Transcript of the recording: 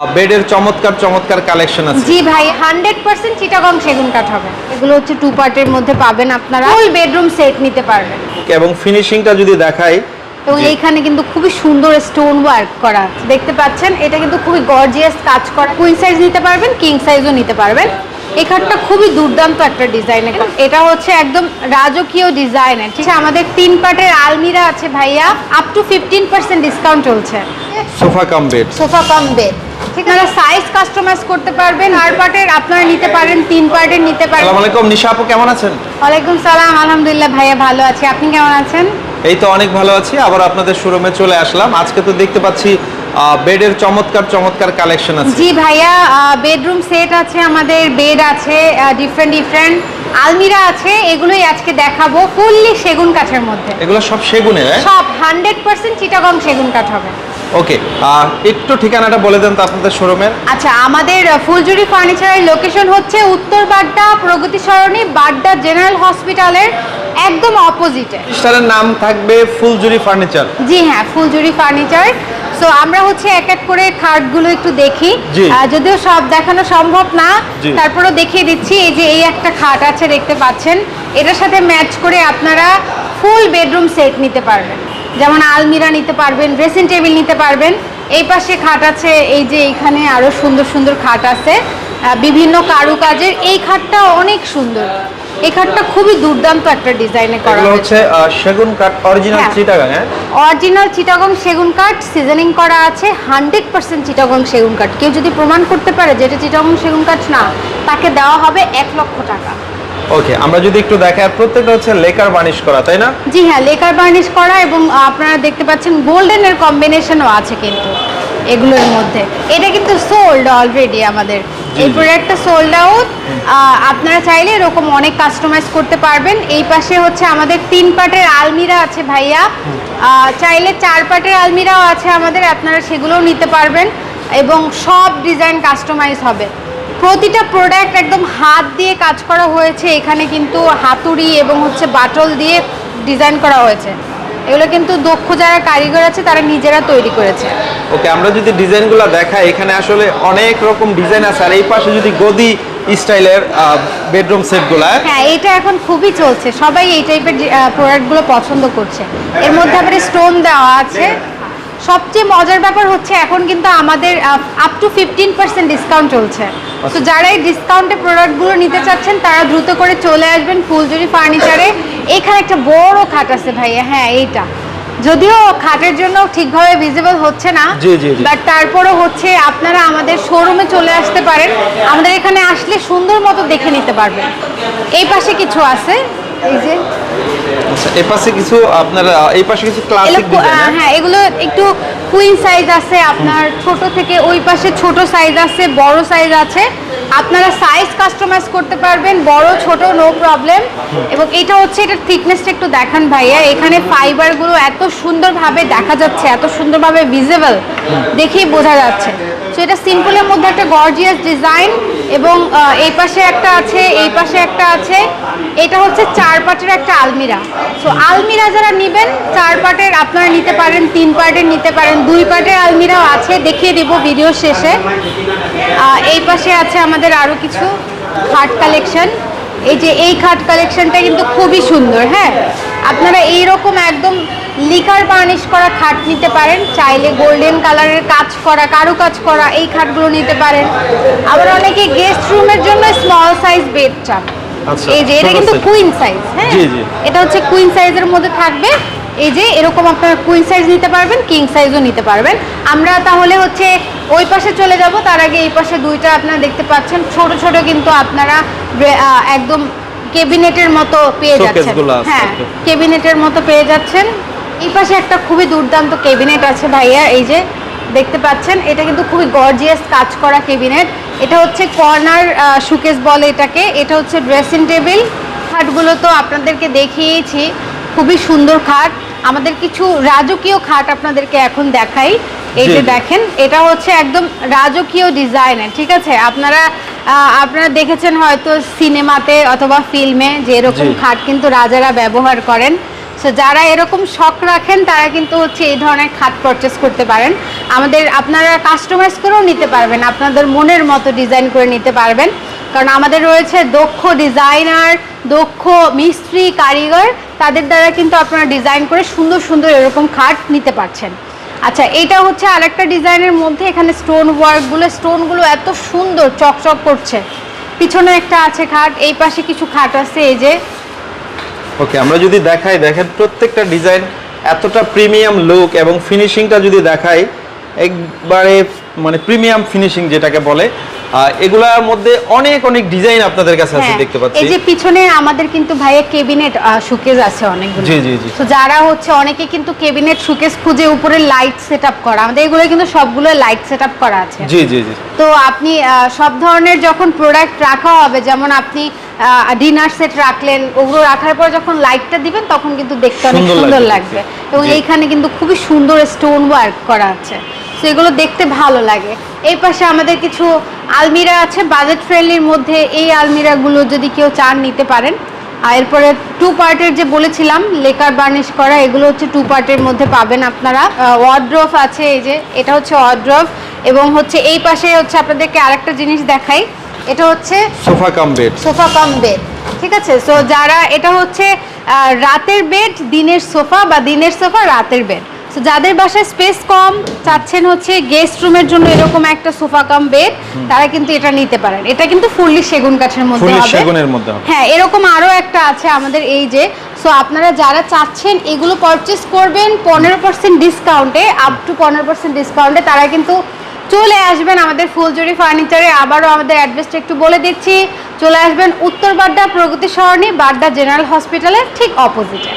বেডের চমৎকার চমৎকার কালেকশন আছে। জি ভাই হান্ড্রেড পার্সেন্ট চিটাগং সেগুন কাঠ হবে। এগুলো হচ্ছে টু পার্টের মধ্যে পাবেন আপনারা। ফুল বেডরুম সেট নিতে পারবেন। এবং ফিনিশিংটা যদি দেখাই তো। এইখানে কিন্তু খুবই সুন্দর স্টোন ওয়ার্ক করা দেখতে পাচ্ছেন এটা কিন্তু খুবই গর্জিয়াস কাজ করা। কুইন সাইজ নিতে পারবেন কিং সাইজও নিতে পারবেন। এই খাটটা খুবই দুর্দান্ত একটা ডিজাইনের এটা হচ্ছে একদম রাজকীয় ডিজাইনের ঠিক আছে আমাদের তিন পার্টের আলমিরা আছে ভাইয়া। Up to fifteen percent discount চলছে। Sofa cum bed sofa cum bed আছে। সাইজ কাস্টমাইজ করতে পারবেন আর পার্টের আপনারা নিতে পারেন তিন পার্টের নিতে পারেন। আসসালামু আলাইকুম নিশা আপু কেমন আছেন? ওয়ালাইকুম সালাম আলহামদুলিল্লাহ ভাইয়া ভালো আছি। আপনি কেমন আছেন? এই তো অনেক ভালো আছি আবার আপনাদের শোরুমে চলে আসলাম। আজকে তো দেখতে পাচ্ছি বেডের চমৎকার চমৎকার কালেকশন আছে। জি ভাইয়া বেডরুম সেট আছে আমাদের বেড আছে ডিফারেন্ট ডিফারেন্ট আলমিরা আছে এগুলোই আজকে দেখাবো ফুললি সেগুন কাঠের মধ্যে। এগুলো সব সেগুনের হ্যাঁ? সব হান্ড্রেড পার্সেন্ট চিটাগং সেগুন কাঠ হবে। ওকে একটু ঠিকানাটা বলে দেন তো আপনাদের শোরুমের। আচ্ছা আমাদের ফুলজুরি ফার্নিচারের লোকেশন হচ্ছে উত্তর বাড্ডা প্রগতি সরণি বাড্ডা জেনারেল হসপিটালের একদম অপোজিটে। প্রতিষ্ঠানের নাম থাকবে ফুলজুরি ফার্নিচার। জি হ্যাঁ ফুলজুরি ফার্নিচার। সো আমরা হচ্ছে এক এক করে খাটগুলো একটু দেখি। যদিও সব দেখানো সম্ভব না। তারপরেও দেখিয়ে দিচ্ছি এই যে এই একটা খাট আছে দেখতে পাচ্ছেন। এটার সাথে ম্যাচ করে আপনারা ফুল বেডরুম সেট নিতে পারবেন। যেমন আলমিরা নিতে পারবেন ড্রেসিং টেবিল নিতে পারবেন। এই পাশে খাট আছে এই যে এখানে আরও সুন্দর সুন্দর খাট আছে। বিভিন্ন কারুকাজের এই খাটটা অনেক সুন্দর। এই খাটটা খুবই দুর্দান্ত একটা ডিজাইনে করা হয়েছে। হচ্ছে সেগুন কাঠ অরিজিনাল হ্যাঁ। চিটাগাং হ্যাঁ? অরিজিনাল চিটাগং সেগুন কাঠ সিজনিং করা আছে হান্ড্রেড পার্সেন্ট চিটাগং সেগুন কাঠ। কেউ যদি প্রমাণ করতে পারে যে এটা চিটাগং সেগুন কাঠ না তাকে দেওয়া হবে এক লক্ষ টাকা। ওকে আমরা যদি একটু দেখাই প্রত্যেকটা হচ্ছে লেকার বানিশ করা তাই না? জি হ্যাঁ লেকার বার্নিশ করা এবং আপনারা দেখতে পাচ্ছেন গোল্ডেনের কম্বিনেশনও আছে কিন্তু এগুলোর মধ্যে। এটা কিন্তু সোল্ড অলরেডি আমাদের। এই প্রোডাক্টটা সোল্ড আউট আপনারা চাইলে এরকম অনেক কাস্টমাইজ করতে পারবেন। এই পাশে হচ্ছে আমাদের তিন পাটের আলমিরা আছে ভাইয়া। চাইলে চার পাটের আলমিরাও আছে আমাদের আপনারা সেগুলোও নিতে পারবেন। এবং সব ডিজাইন কাস্টমাইজ হবে। প্রতিটা প্রোডাক্ট একদম হাত দিয়ে কাজ করা হয়েছে। এখানে কিন্তু হাতুড়ি এবং হচ্ছে বাটল দিয়ে ডিজাইন করা হয়েছে। এগুলো কিন্তু দক্ষ যারা কারিগর আছে তারা নিজেরা তৈরি করেছে। ওকে আমরা যদি ডিজাইনগুলো দেখাই এখানে আসলে অনেক রকম ডিজাইন আছে। আর এই পাশে যদি গদি স্টাইলের বেডরুম সেটগুলো হ্যাঁ? এটা এখন খুবই চলছে। সবাই এই টাইপের প্রোডাক্টগুলো পছন্দ করছে। এর মধ্যে আবার স্টোন দেওয়া আছে। সবচেয়ে মজার ব্যাপার হচ্ছে এখন কিন্তু আমাদের up to fifteen percent discount চলছে। তো যারা এই ডিসকাউন্টে প্রোডাক্টগুলো নিতে চাচ্ছেন তারা দ্রুত করে চলে আসবেন ফুলজুরি ফার্নিচারে এখানে একটা বড় খাট আছে ভাইয়া হ্যাঁ এইটা। যদিও খাটের জন্য ঠিকভাবে ভিজিবল হচ্ছে না। বাট তারপরও হচ্ছে আপনারা আমাদের শোরুমে চলে আসতে পারেন। আমাদের এখানে আসলে সুন্দর মতো দেখে নিতে পারবেন। এই পাশে কিছু আছে এই যে আচ্ছা এই পাশে কিছু আপনারা এই পাশে কিছু ক্লাসিক ডিজাইন হ্যাঁ এগুলো একটু কুইন সাইজ আছে, আপনার ছোট থেকে ওই পাশে ছোট সাইজ আছে, বড় সাইজ আছে। আপনারা সাইজ কাস্টমাইজ করতে পারবেন, বড়, ছোট নো প্রবলেম এবং এটা হচ্ছে, এটার থিকনেসটা একটু দেখান ভাইয়া। এখানে ফাইবারগুলো এত সুন্দরভাবে দেখা যাচ্ছে, এত সুন্দরভাবে ভিজিবল দেখেই বোঝা যাচ্ছে। তো এটা সিম্পলের মধ্যে একটা গর্জিয়াস ডিজাইন এবং এই পাশে একটা আছে, এই পাশে একটা আছে। এটা হচ্ছে চার পাটের একটা আলমিরা। সো আলমিরা যারা নেবেন, চার পাটের আপনারা নিতে পারেন, তিন পার্টের নিতে পারেন দুই পার্টের আলমিরাও আছে দেখিয়ে দেবো ভিডিও শেষে। এই পাশে আছে আমাদের আরও কিছু খাট কালেকশন এই যে এই খাট কালেকশনটা কিন্তু খুবই সুন্দর হ্যাঁ? আপনারা এই রকম একদম লিকার বার্নিশ করা খাট নিতে পারেন চাইলে গোল্ডেন কালারের কাজ করা কারু কাজ করা এই খাটগুলো নিতে পারেন। আবার অনেকে গেস্ট রুমের জন্য স্মল সাইজ বেড চান। আচ্ছা, এই যে এটা কিন্তু কুইন সাইজ হ্যাঁ। এটা হচ্ছে কুইন সাইজের মধ্যে থাকবে। এই যে এরকম আপনারা কুইন সাইজ নিতে পারবেন কিং সাইজও নিতে পারবেন। আমরা তাহলে হচ্ছে ওই পাশে চলে যাব তার আগে এই পাশে দুইটা আপনারা দেখতে পাচ্ছেন। ছোট ছোট কিন্তু আপনারা একদম কেবিনেটের মতো পেয়ে যাচ্ছেন। হ্যাঁ কেবিনেটের মতো পেয়ে যাচ্ছেন। এই পাশে একটা খুবই দুর্দান্ত কেবিনেট আছে ভাইয়া এই যে দেখতে পাচ্ছেন। এটা কিন্তু খুবই গর্জিয়াস কাজ করা কেবিনেট এটা হচ্ছে কর্নার শুকেস বলে এটাকে। এটা হচ্ছে ড্রেসিং টেবিল খাটগুলো তো আপনাদেরকে দেখিয়েছি। খুবই সুন্দর খাট। আমাদের কিছু রাজকীয় খাট আপনাদেরকে এখন দেখাই। এই যে দেখেন এটা হচ্ছে একদম রাজকীয় ডিজাইনের ঠিক আছে? আপনারা আপনারা দেখেছেন হয়তো সিনেমাতে অথবা ফিল্মে যে এরকম খাট কিন্তু রাজারা ব্যবহার করেন। সো যারা এরকম শখ রাখেন তারা কিন্তু হচ্ছে এই ধরনের খাট পারচেস করতে পারেন। আমাদের আপনারা কাস্টমাইজ করেও নিতে পারবেন আপনাদের মনের মতো ডিজাইন করে নিতে পারবেন। কারণ আমাদের রয়েছে দক্ষ ডিজাইনার দক্ষ, মিস্ত্রি, কারিগর, তাদের দ্বারা কিন্তু আপনারা ডিজাইন করে সুন্দর সুন্দর এরকম খাট নিতে পারছেন। আচ্ছা এটা হচ্ছে আরেকটা ডিজাইনের মধ্যে, এখানে স্টোন ওয়ার্কগুলো স্টোনগুলো এত সুন্দর, চকচক করছে। পিছনে একটা আছে খাট, এই পাশে কিছু খাট আছে, এই যে। ওকে, আমরা যদি দেখাই, দেখেন প্রত্যেকটা ডিজাইন এতটা প্রিমিয়াম লুক এবং ফিনিশিংটা যদি দেখাই, একবারে মানে প্রিমিয়াম ফিনিশিং যেটাকে বলে এগুলার মধ্যে অনেক অনেক ডিজাইন আপনাদের কাছে আছে হ্যাঁ, দেখতে পাচ্ছি। এই যে পিছনে আমাদের কিন্তু ভাইয়া কেবিনেট শুকেজ আছে অনেকগুলো। জি, জি, জি। তো যারা হচ্ছে অনেকে কিন্তু কেবিনেট শুকেজ খুঁজে উপরে লাইট সেট করা আমাদের এগুলো কিন্তু সবগুলো লাইট সেট করা আছে। জি জি জি। তো আপনি সব ধরনের যখন প্রোডাক্ট রাখা হবে যেমন আপনি ডিনার সেট রাখলেন ওগুলো রাখার পর যখন লাইটটা দিবেন তখন কিন্তু দেখতে অনেক সুন্দর লাগবে এবং এইখানে কিন্তু খুবই সুন্দর স্টোন ওয়ার্ক করা আছে। তো এগুলো দেখতে ভালো লাগে। এই পাশে আমাদের কিছু আলমিরা আছে বাজেট ফ্রেন্ডলির মধ্যে এই আলমিরাগুলো যদি কেউ চান নিতে পারেন। আর এরপরে টু পার্টের যে বলেছিলাম লেকার বার্নিশ করা এগুলো হচ্ছে টু পার্টের মধ্যে পাবেন আপনারা। ওয়ার্ড্রফ আছে এই যে এটা হচ্ছে ওয়ার্ড্রফ এবং হচ্ছে এই পাশে হচ্ছে আপনাদেরকে আরেকটা জিনিস দেখাই। এটা হচ্ছে sofa cum bed. Sofa cum bed ঠিক আছে? সো যারা এটা হচ্ছে রাতের বেড দিনের সোফা বা দিনের সোফা রাতের বেড সো যাদের বাসায় স্পেস কম চাচ্ছেন হচ্ছে গেস্ট রুমের জন্য এরকম একটা সোফা কাম বেড তারা কিন্তু এটা নিতে পারেন। এটা কিন্তু ফুললি সেগুন কাঠের মধ্যে হবে। সেগুনের মধ্যে হবে। হ্যাঁ এরকম আরও একটা আছে আমাদের এই যে সো আপনারা যারা চাচ্ছেন এগুলো পারচেস করবেন পনেরো পার্সেন্ট ডিসকাউন্টে আপ টু পনেরো পার্সেন্ট ডিসকাউন্টে তারা কিন্তু চলে আসবেন আমাদের ফুলজুরি ফার্নিচারে আবারও আমাদের অ্যাড্রেসটা একটু বলে দিচ্ছি। চলে আসবেন উত্তর বাড্ডা প্রগতি সরণি বাড্ডা জেনারেল হসপিটালের ঠিক অপোজিটে